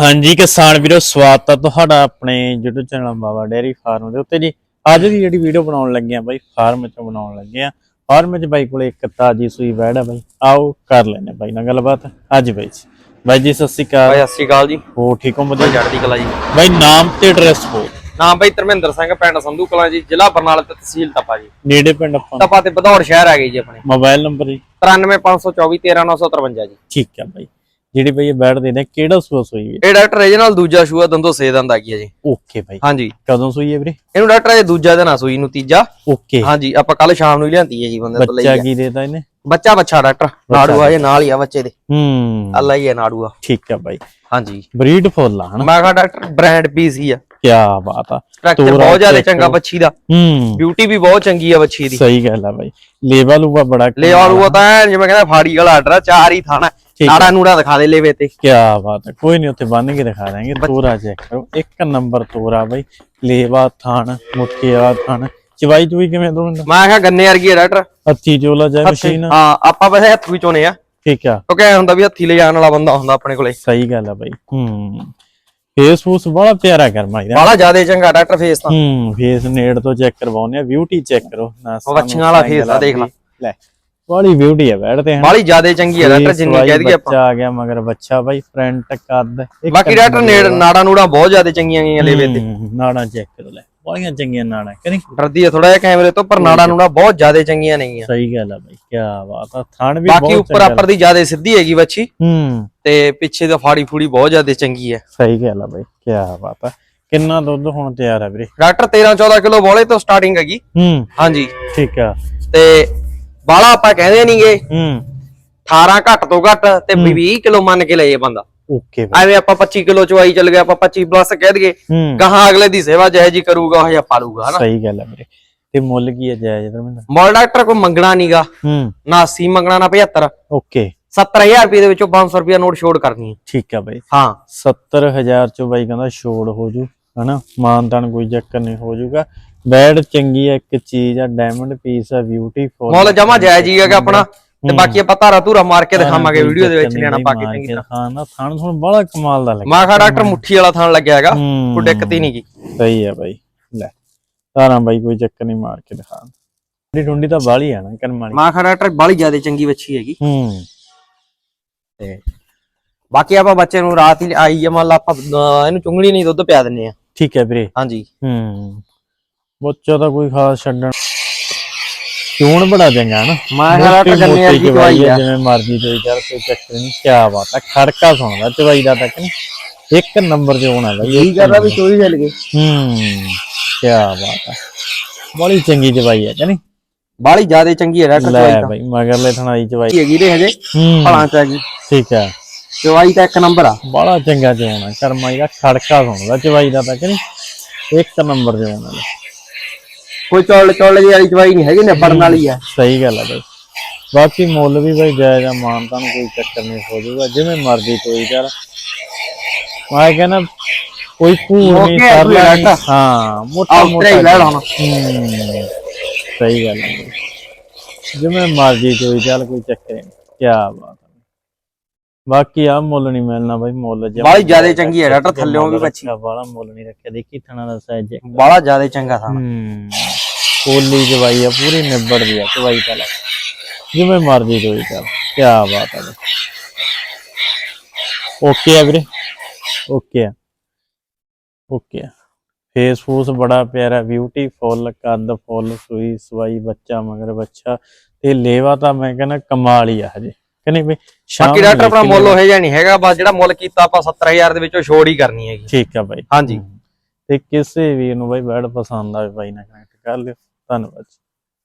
ਹਾਂਜੀ ਕਿਸਾਨ ਵੀਰੋ ਸਵਾਗਤ ਹੈ ਤੁਹਾਡਾ ਆਪਣੇ YouTube channel Baba dairy farm ਦੇ ਉੱਤੇ ਜੀ। ਅੱਜ ਦੀ ਜਿਹੜੀ ਵੀਡੀਓ ਬਣਾਉਣ ਲੱਗੇ ਆ ਬਾਈ ਫਾਰਮ ਚ ਬਣਾਉਣ ਲੱਗੇ ਆ। ਫਾਰਮ ਚ ਬਾਈ ਕੋਲੇ ਇੱਕ ਤਾਜੀ ਸੂਈ ਵੈੜ ਆ ਬਾਈ। ਆਓ ਕਰ ਲੈਨੇ ਬਾਈ ਨਾਲ ਗੱਲਬਾਤ। ਅੱਜ ਬਾਈ ਜੀ। ਬਾਈ ਜੀ ਸਤਿ ਸ਼੍ਰੀ ਅਕਾਲ। ਬਾਈ ਸਤਿ ਸ਼੍ਰੀ ਅਕਾਲ ਜੀ। ਹੋ ਠੀਕ ਹੋ ਵਧੀਆ ਜੜਦੀ ਕਲਾ ਜੀ। ਬਾਈ ਨਾਮ ਤੇ ਐਡਰੈਸ ਬੋਲ। ਨਾਮ ਬਾਈ ਧਰਮਿੰਦਰ ਸਿੰਘ ਪਿੰਡ ਸੰਧੂ ਕਲਾ ਜੀ ਜ਼ਿਲ੍ਹਾ ਬਰਨਾਲਾ ਤੇ ਤਹਿਸੀਲ ਤਪਾ ਜੀ। ਨੇੜੇ ਪਿੰਡ ਆਪਾਂ? ਤਪਾ ਤੇ ਬਧੌੜ ਸ਼ਹਿਰ ਆ ਗਈ ਜੀ ਆਪਣੇ। ਮੋਬਾਈਲ ਨੰਬਰ ਜੀ। 93524 13953 ਜੀ। ਠੀਕ ਹੈ ਬਾਈ। ਜਿਹੜੀ ਬਾਈ ਇਹ ਦੇ ਨੇ ਕਿਹੜਾ ਸੂਆ ਸੂਈ ਹੈ ਇਹ ਡਾਕਟਰ ਰੀਜਨਲ ਦੂਜਾ ਸ਼ੂਆ ਦੰਦੋ ਸੇ ਦੰਦ ਆ ਗਿਆ ਜੀ। ਓਕੇ ਬਾਈ। ਹਾਂਜੀ। ਕਦੋਂ ਸੂਈ ਹੈ ਵੀਰੇ? ਇਹਨੂੰ ਡਾਕਟਰ ਇਹ ਦੂਜਾ ਦਿਨ ਆ ਸੂਈ ਨੂੰ ਤੀਜਾ। ਓਕੇ। ਹਾਂਜੀ ਆਪਾਂ ਕੱਲ ਸ਼ਾਮ ਨੂੰ ਹੀ ਲਿਆਂਦੀ ਹੈ ਜੀ ਬੰਦੇ ਤੋਂ ਲਈ ਬੱਚਾ ਆ। ਕੀ ਦੇਤਾ ਇਹਨੇ? ਬੱਚਾ ਬੱਚਾ ਡਾਕਟਰ ਨਾੜੂ ਆ ਇਹ ਨਾਲ ਹੀ ਆ ਬੱਚੇ ਦੇ। ਹੂੰ। ਅੱਲਾ ਹੀ ਆ ਨਾੜੂ ਆ। ਠੀਕ ਹੈ ਬਾਈ। ਹਾਂਜੀ। ਬਰੀਡ ਫੁੱਲ ਆ ਹਨਾ? ਮੈਂ ਕਿਹਾ ਡਾਕਟਰ ਬ੍ਰਾਂਡ ਪੀਸ ਹੀ ਆ। ਕੀ ਬਾਤ ਆ। ਤੋਰਾ ਬਹੁਤ ਜ਼ਿਆਦਾ ਚੰਗਾ। ਬੱਚੀ ਦਾ। ਹੂੰ। ਬਿਊਟੀ ਵੀ ਬਹੁਤ ਚੰਗੀ ਆ ਬੱਚੀ ਦੀ। ਸਹੀ ਗੱਲ ਆ ਬਾਈ। ਲੇਵਾ ਲੂਵਾ ਬੜਾ ਲੈ ਔਰ ਉਹ ਤਾਂ ਜਿਵੇਂ ਕਹਿੰਦਾ ਫਾੜੀ ਵਾਲਾ ਆਰਡਰ ਆ ਚਾਰ ਹੀ ਥਾਣਾ। ਠੀਕ ਨਾੜਾ ਨੂੜਾ ਦਿਖਾ ਦੇ ਲੇਵੇ ਤੇ। ਕੀ ਬਾਤ ਹੈ ਕੋਈ ਨਹੀਂ ਉੱਥੇ ਬੰਨ ਕੇ ਦਿਖਾ ਦਾਂਗੇ ਤੋਰਾ ਚੈੱਕ ਕਰੋ ਇੱਕ ਨੰਬਰ ਤੋਰਾ ਬਾਈ ਲੇਵਾ ਥਾਣ ਮੁੱਠੀ ਵਾਲਾ ਥਾਣ। ਚਵਾਈ ਚੁਈ ਕਿਵੇਂ ਦੋਂਦਾ ਮੈਂ ਕਿਹਾ ਗੰਨੇ ਵਰਗੀ ਆ ਡਾਕਟਰ। ਹੱਥੀ ਚੋਲਾ ਜਾਏ ਮਸ਼ੀਨ? ਹਾਂ ਆਪਾਂ ਵੈਸੇ ਹੱਥ ਵੀ ਚੋਨੇ ਆ। ਠੀਕ ਆ। ਕਿਉਂਕਿ ਐ ਹੁੰਦਾ ਵੀ ਹੱਥੀ ਲੈ ਜਾਣ ਵਾਲਾ ਬੰਦਾ ਹੁੰਦਾ ਆਪਣੇ ਕੋਲੇ। ਸਹੀ ਗੱਲ ਆ ਬਾਈ ਹੂੰ। ਫੇਸ ਫੂਸ ਬੜਾ ਪਿਆਰਾ ਕਰਮਾ ਇਹਦਾ। ਬਾਲਾ ਜ਼ਿਆਦਾ ਚੰਗਾ ਡਾਕਟਰ ਫੇਸ ਤਾਂ। ਹੂੰ ਫੇਸ ਨੇੜ ਤੋਂ ਚੈੱਕ ਕਰਵਾਉਨੇ ਆ ਬਿਊਟੀ ਚੈੱਕ ਕਰੋ। ਨਾ ਵੱਛੀਆਂ ਵਾਲਾ face ਆ, ਦੇਖ ਲਾ। ਲੈ ਬੜੀ ਬਿਊਟੀ ਆ ਬੈਠਦੇ ਹਨ। ਬਾਲੀ ਜ਼ਿਆਦਾ ਚੰਗੀ ਆ ਡਾਕਟਰ ਜਿੰਨੀ ਕਹਿ ਦਈਏ ਆਪਾਂ। ਬੱਚਾ ਆ ਗਿਆ ਮਗਰ ਬੱਚਾ ਬਾਈ ਫਰੰਟ ਕੱਦ ਬਾਕੀ ਡਾਕਟਰ ਨੇੜ ਨਾੜਾ ਨੂੜਾ ਬਹੁਤ ਜ਼ਿਆਦਾ ਚੰਗੀਆਂ ਗਈਆਂ ਲੇਵੇ ਤੇ। ਹੂੰ, ਨਾੜਾਂ ਚੈੱਕ ਕਰੋ ਲੈ ਬੜੀਆਂ ਚੰਗੀਆਂ ਨਾੜਾਂ ਕਰੀ ਡਰਦੀ ਆ ਥੋੜਾ ਜਿਹਾ ਕੈਮਰੇ ਤੋਂ ਪਰ ਨਾੜਾ ਨੂੜਾ ਬਹੁਤ ਜ਼ਿਆਦਾ ਚੰਗੀਆਂ ਨੇਗੀਆਂ ਸਹੀ ਗੱਲ ਆ ਬਾਈ ਕੀ ਬਾਤ ਆ ਥਣ ਵੀ ਬਾਕੀ ਬਹੁਤ ਉੱਪਰ ਆਪਰ ਦੀ ਜ਼ਿਆਦਾ ਸਿੱਧੀ ਹੈਗੀ ਬੱਚੀ ਹੂੰ। ਤੇ ਪਿੱਛੇ ਦਾ ਫਾੜੀ ਫੂੜੀ ਬਹੁਤ ਜ਼ਿਆਦਾ ਚੰਗੀ ਹੈ ਸਹੀ ਗੱਲ ਆ ਬਾਈ ਕੀ ਬਾਤ ਆ। ਕਿੰਨਾ ਦੁੱਧ ਹੁਣ ਤਿਆਰ ਆ ਵੀਰੇ? ਡਾਕਟਰ 13 14 ਕਿਲੋ ਬੋਲੇ ਤੋਂ ਸਟਾਰਟਿੰਗ ਹੈਗੀ। ਹੂੰ। ਹਾਂਜੀ। ਠੀਕ ਆ। ਤੇ ਬਾਲਾ ਆਪਾਂ ਕਹਿੰਦੇ ਨਹੀਂਗੇ। ਹੂੰ। 18 ਘੱਟ ਤੋਂ ਘੱਟ ਤੇ 20 ਕਿਲੋ ਮੰਨ ਕੇ ਲਏ ਬੰਦਾ। ਓਕੇ ਬਾਈ। ਐਵੇਂ ਆਪਾਂ 25 ਕਿਲੋ ਚਵਾਈ ਚੱਲ ਗਿਆ ਆਪਾਂ 25 ਪਲੱਸ ਕਹਿ ਦਈਏ। ਹੂੰ। ਗਾਹਾਂ ਅਗਲੇ ਦੀ ਸੇਵਾ ਜਿਹੇ ਜੀ ਕਰੂਗਾ ਉਹ ਜਿਹਾ ਪਾਲੂਗਾ ਹਨਾ? ਸਹੀ ਗੱਲ ਆ ਵੀਰੇ। ਤੇ ਮੁੱਲ ਕੀ ਹੈ ਜਾਇਜ਼ ਧਰਮਿੰਦਰ? ਮੋਲ ਡਾਕਟਰ ਕੋਈ ਮੰਗਣਾ ਨਹੀਂਗਾ। ਹੂੰ। ਨਾ 80 ਮੰਗਣਾ ਨਾ 75 ਓਕੇ। 70000 ਰੁਪਏ ਦੇ ਵਿੱਚੋਂ 500 ਰੁਪਏ ਨੋਟ ਛੋੜ ਕਰਨੀ ਹੈ। ਠੀਕ ਆ ਬਾਈ। ਹਾਂ। 70000 ਚੋਂ ਬਾਈ ਕਹਿੰਦਾ ਛੋੜ ਹੋ ਜੂ। ਹਨਾ ਮਾਨਤਾਨ ਕੋਈ ਚੱਕਰ ਨਹੀਂ ਹੋ ਜੂਗਾ ਬੈਡ ਚੰਗੀ ਆ ਇੱਕ ਚੀਜ਼ ਆ ਡਾਇਮੰਡ ਪੀਸ ਆ ਬਿਊਟੀਫੁਲ ਮੁੱਲ ਜਮਾ ਜਾਇਜ਼ ਹੀ ਹੈਗਾ ਆਪਣਾ ਤੇ ਬਾਕੀ ਆਪਾਂ ਧਾਰਾ ਧੂਰਾ ਮਾਰ ਕੇ ਦਿਖਾਵਾਂਗੇ ਵੀਡੀਓ ਦੇ ਵਿੱਚ ਲੈਣਾ ਪਾ ਕੇ ਚੰਗੀ ਤਰ੍ਹਾਂ। ਹਾਂ ਨਾ ਥਣ ਥਣ ਬੜਾ ਕਮਾਲ ਦਾ ਲੱਗਿਆ। ਮਾਖਾ ਡਾਕਟਰ ਮੁੱਠੀ ਵਾਲਾ ਥਾਣ ਲੱਗਿਆ ਹੈਗਾ ਹੂੰ। ਕੋਈ ਦਿੱਕਤ ਹੀ ਨਹੀਂ ਗੀ। ਸਹੀ ਆ ਬਾਈ ਲੈ ਤਾਰਾਂ ਬਾਈ ਕੋਈ ਚੱਕਰ ਨਹੀਂ ਮਾਰ ਕੇ ਦਿਖਾ ਢੀ ਢੁੰਡੀ ਤਾਂ ਬਾਲੀ ਆ ਨਾ ਕਰਮ ਵਾਲੀ। ਮਾਖਾ ਡਾਕਟਰ ਬਾਲੀ ਜ਼ਿਆਦਾ ਚੰਗੀ ਬੱਚੀ ਹੈਗੀ। ਹੂੰ। ਤੇ ਬਾਕੀ ਆਪਾਂ ਬੱਚੇ ਨੂੰ ਰਾਤ ਹੀ ਆਈ ਮੰਨ ਲਾ ਆਪਾਂ ਇਹਨੂੰ ਚੁੰਗੜੀ ਨਹੀਂ ਦੁੱਧ ਪਿਆ ਦਿੰਨੇ ਆ। ਠੀਕ ਹੈ ਵੀਰੇ। ਹਾਂਜੀ। ਹੂੰ ਬੱਚਾ ਤਾਂ ਕੋਈ ਖਾਸ ਛੱਡਣ। ਚੂਣ ਬੜਾ ਚੰਗਾ ਨਾ ਮੈਂ ਗੰਨੇ ਮੋਟੀ ਵਰਗੀ ਚਵਾਈ ਆ ਜਿਵੇਂ ਮਰਜ਼ੀ ਤੇ ਯਾਰ ਕੋਈ ਚੱਕਰ ਨਹੀਂ ਕੀ ਬਾਤ ਆ। ਖੜਕਾ ਸੁਣਦਾ ਚਵਾਈ ਦਾ ਤੱਕ ਇੱਕ ਨੰਬਰ ਤੇ ਹੋਣਾ ਬਾਈ ਇਹੀ ਕਰਦਾ ਵੀ ਚੋਰੀ ਚੱਲ ਗਈ। ਹੂੰ ਕੀ ਬਾਤ ਆ। ਬੜੀ ਚੰਗੀ ਚਵਾਈ ਆ ਕਨੀ ਬਾਲੀ ਜ਼ਿਆਦਾ ਚੰਗੀ ਹੈ ਡਾਕਟਰ ਚਵਾਈ ਲੈ ਤਾਂ। ਬਾਈ ਮਗਰਲੇ ਥਣਾਈ ਚਵਾਈ ਹੈਗੀ ਦੇ ਹਜੇ। ਹੂੰ। ਭਲਾਂ ਚ ਠੀਕ ਆ। ਚਵਾਈ ਤਾਂ ਇੱਕ ਨੰਬਰ ਆ। ਬੜਾ ਚੰਗਾ ਚੋਣਾ ਕਰਮਾਈ ਦਾ ਖੜਕਾ ਸੁਣਦਾ ਚਵਾਈ ਦਾ ਤੱਕ ਨਹੀਂ ਇੱਕ ਨੰਬਰ ਤੇ ਹੋਣਾ ਕੋਈ ਚੌਲ ਚੌਲ ਦੀ ਵਾਲੀ ਚਵਾਈ ਨਹੀਂ ਹੈਗੀ ਨਿਬੜਨ ਵਾਲੀ ਆ। ਸਹੀ ਗੱਲ ਆ ਬਾਈ। ਬਾਕੀ ਮੁੱਲ ਵੀ ਬਾਈ ਜਾਇਜ਼ ਆ ਮਾਨਤਾ ਨੂੰ ਕੋਈ ਚੱਕਰ ਨਹੀਂ ਹੋ ਜਾਊਗਾ ਜਿਵੇਂ ਮਰਜ਼ੀ ਕੋਈ ਕਰ ਮੈਂ ਕਹਿੰਦਾ ਕੋਈ ਭੂਰ ਨਹੀਂ ਕਰ ਲੈ। ਹਾਂ ਮੋਟਾ ਮੋਟਾ ਹੀ ਲੈ ਲਾਉਣਾ। ਹੂੰ ਸਹੀ ਗੱਲ ਹੈ। ਜਿਵੇਂ ਮਰਜ਼ੀ ਕੋਈ ਚੱਲ ਕੋਈ ਚੱਕਰ ਨਹੀਂ ਕੀ ਬਾਕੀ ਆ ਮੁੱਲ ਨਹੀਂ ਮਿਲਣਾ ਬਾਈ ਮੁੱਲ ਜਿਹਾ ਬਾਲੀ ਜ਼ਿਆਦਾ ਚੰਗੀ ਹੈ ਡਾਕਟਰ ਥੱਲਿਓਂ ਵੀ ਬੱਚੀ। ਬਾਲਾ ਮੁੱਲ ਨਹੀਂ ਰੱਖਿਆ। ਦੇਖੀ ਥਣਾ ਦਾ ਸਾਈਜ਼ ਬਾਲਾ ਜ਼ਿਆਦਾ ਚੰਗਾ ਥਾਂ ਹੂੰ। ਕੋਲੀ ਜਵਾਈ ਆ ਪੂਰੀ ਨਿਬੜਦੀ ਆ ਜਵਾਈ ਤਾਂ ਜਿਵੇਂ ਮਰਜ਼ੀ ਦੋਈ ਕਰ ਕੀ ਬਾਤ ਹੈ ਓਕੇ ਆ ਵੀਰੇ। ਓਕੇ ਆ। ਓਕੇ ਆ। ਫੇਸ ਫੂਸ ਬੜਾ ਪਿਆਰਾ ਬਿਊਟੀਫੁਲ ਕੱਦ ਫੁੱਲ ਸੂਈ ਸਵਾਈ ਬੱਚਾ ਮਗਰ ਬੱਚਾ। ਤੇ ਲੇਵਾ ਤਾਂ ਮੈਂ ਕਹਿੰਦਾ ਕਮਾਲ ਹੀ ਆ ਹਜੇ। ਕਹਿੰਦੇ ਵੀ ਸ਼ਾਮ ਬਾਕੀ ਨੂੰ ਡਾਕਟਰ ਆਪਣਾ ਮੁੱਲ। ਉਹ ਜਿਹਾ ਨਹੀਂ ਹੈਗਾ ਬਸ ਜਿਹੜਾ ਮੁੱਲ ਕੀਤਾ ਆਪਾਂ 70000 ਦੇ ਵਿੱਚੋਂ ਛੋੜ ਹੀ ਕਰਨੀ ਹੈਗੀ। ਠੀਕ ਆ ਬਾਈ। ਹਾਂਜੀ। ਤੇ ਕਿਸੇ ਵੀ ਨੂੰ ਬਾਈ ਬੈਡ ਪਸੰਦ ਆਵੇ ਬਾਈ ਨਾਲ ਕਨੈਕਟ ਕਰ ਲਿਓ। ਧੰਨਵਾਦ।